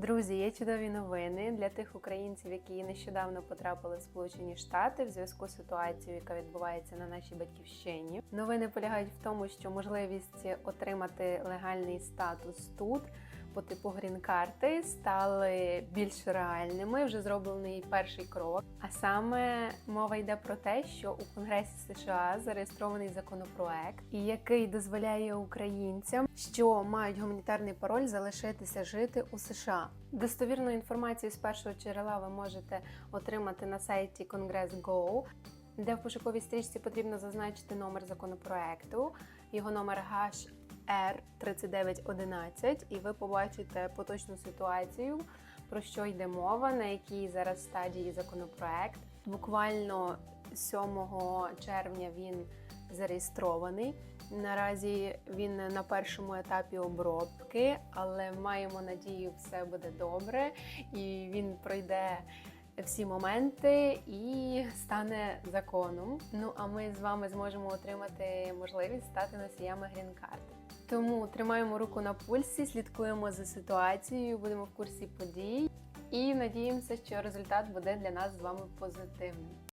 Друзі, є чудові новини для тих українців, які нещодавно потрапили в Сполучені Штати в зв'язку з ситуацією, яка відбувається на нашій батьківщині. Новини полягають в тому, що можливість отримати легальний статус тут по типу грін-карти стали більш реальними. Вже зроблений перший крок. А саме мова йде про те, що у Конгресі США зареєстрований законопроект, який дозволяє українцям, що мають гуманітарний пароль, залишитися жити у США. Достовірну інформацію з першого джерела ви можете отримати на сайті Congress.go, де в пошуковій стрічці потрібно зазначити номер законопроекту, його номер HR3911, і ви побачите поточну ситуацію, про що йде мова, на якій зараз стадії законопроект. Буквально 7 червня він зареєстрований. Наразі він на першому етапі обробки, але маємо надію, все буде добре і він пройде всі моменти і стане законом. Ну а ми з вами зможемо отримати можливість стати носіями грін-карти. Тому тримаємо руку на пульсі, слідкуємо за ситуацією, будемо в курсі подій і надіємося, що результат буде для нас з вами позитивним.